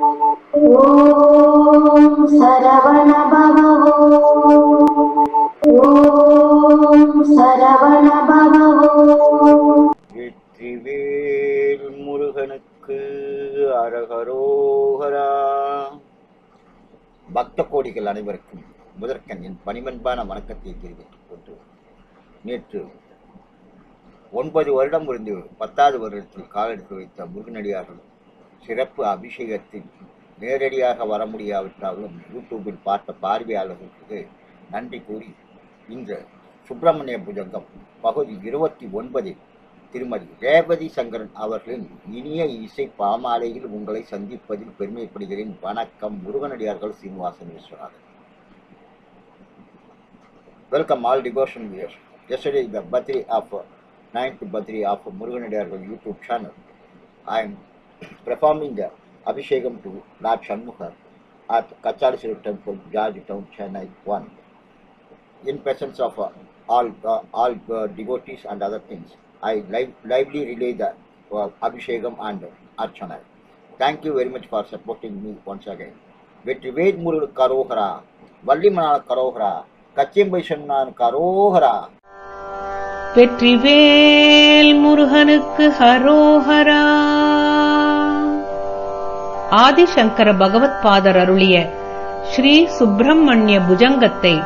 ஓம் சரவண பவோ ஓம் சரவண பவோ வெற்றிவேல் முருகனுக்கு அரகரோகரா. பக்த கோடிகள் அனைவருக்கும் முதற்கண் என் பணிமன்பான வணக்கத்தை தெரிவித்துக் கொண்டு நேற்று ஒன்பது வருடம் இருந்து பத்தாவது வருடத்தில் காலெடுத்து வைத்த முருகனடியார்கள் சிறப்பு அபிஷேகத்தில் நேரடியாக வர முடியாவிட்டாலும் யூடியூபில் பார்த்த பார்வையாளர்களுக்கு நன்றி கூறி இன்று சுப்பிரமணிய புஜங்கம் பகுதி இருபத்தி ஒன்பதில் திருமதி ரேவதி சங்கரன் அவர்களின் இனிய இசை பாமாலையில் உங்களை சந்திப்பதில் பெருமைப்படுகிறேன். வணக்கம். முருகனடியார்கள் Srinivasan Viswanathan. Welcome all devotion viewers yesterday the birthday of uh, ninth birthday of Muruganadiargal YouTube channel. I am performing the Abhishekam to Lord Shanmukha at Kachaliswara Temple, George Town, Chennai 1. In presence of uh, all uh, all uh, devotees and other things, I live, lively relay the uh, Abhishekam and Archana. Thank you very much for supporting me once again. Vetrivel Murugan கரோகரா வள்ளிமணால கரோகரா கச்சியம்பை சொன்னான் கரோகரா வெற்றிவேல் முருகனுக்கு ஹரோஹரா ஆதிசங்கர பகவத் father அருளிய ஸ்ரீ சுப்பிரமணிய புஜங்கத்தை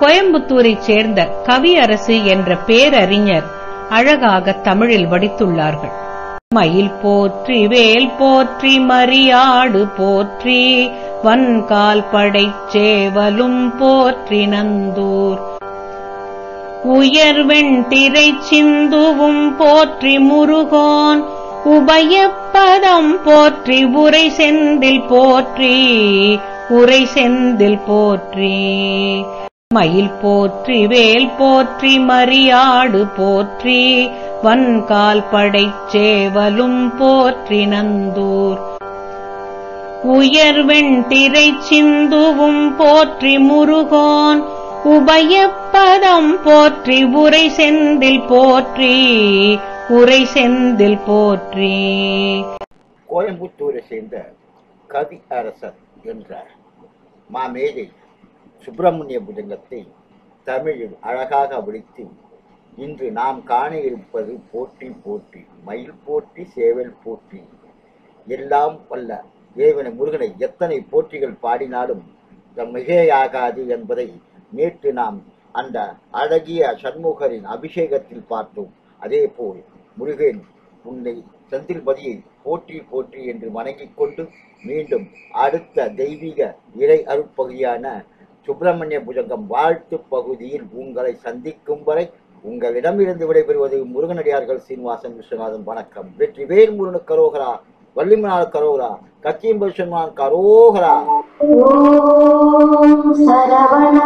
கோயம்புத்தூரைச் சேர்ந்த கவியரசு என்ற பேரறிஞர் அழகாக தமிழில் வடித்துள்ளார்கள். மயில் போற்றி வேல் போற்றி மரியாடு போற்றி வன்கால் படைச்சேவலும் போற்றி நந்தூர். உயர்வெண்திரை சிந்துவும் போற்றி முருகோன் உபய பதம் போற்றி உரை செந்தில் போற்றி உரை செந்தில் போற்றி. மயில் போற்றி வேல் போற்றி மரியாடு போற்றி வன்கால் படைச் சேவலும் போற்றி நந்தூர். உயர்வெண்திரை சிந்துவும் போற்றி முருகோன். உபயப்பதம் போற்றி உரை செந்தில் போற்றி உரை செந்தில் போற்றி. கோயம்புத்தூரை சேர்ந்த கவி அரசர் என்ற மாமேதை சுப்பிரமணிய புஜங்கத்தை தமிழில் அழகாக விழித்து இன்று நாம் காண இருப்பது போற்றி போற்றி மயில் போற்றி சேவல் போற்றி. எல்லாம் வல்ல தேவனை முருகனை எத்தனை போற்றிகள் பாடினாலும் மிகையாகாது என்பதை நேற்று நாம் அந்த அழகிய சண்முகரின் அபிஷேகத்தில் பார்த்தோம். அதே போல் முருகேன் உன்னை செந்தில்பதியை போற்றி போற்றி என்று வணங்கிக் கொண்டு மீண்டும் அடுத்த தெய்வீக இறை அருட்பகுதியான சுப்பிரமணிய புஜங்கம் வாழ்த்து பகுதியில் உங்களை சந்திக்கும் வரை உங்களிடமிருந்து விடைபெறுவது முருகனடியார்கள் சீனிவாசன் விஸ்வநாதன். வணக்கம். வெற்றி வேர் முருகனு கரோகரா வள்ளிமனால் கரோகரா கச்சியம்பல் கரோகரா. சரவண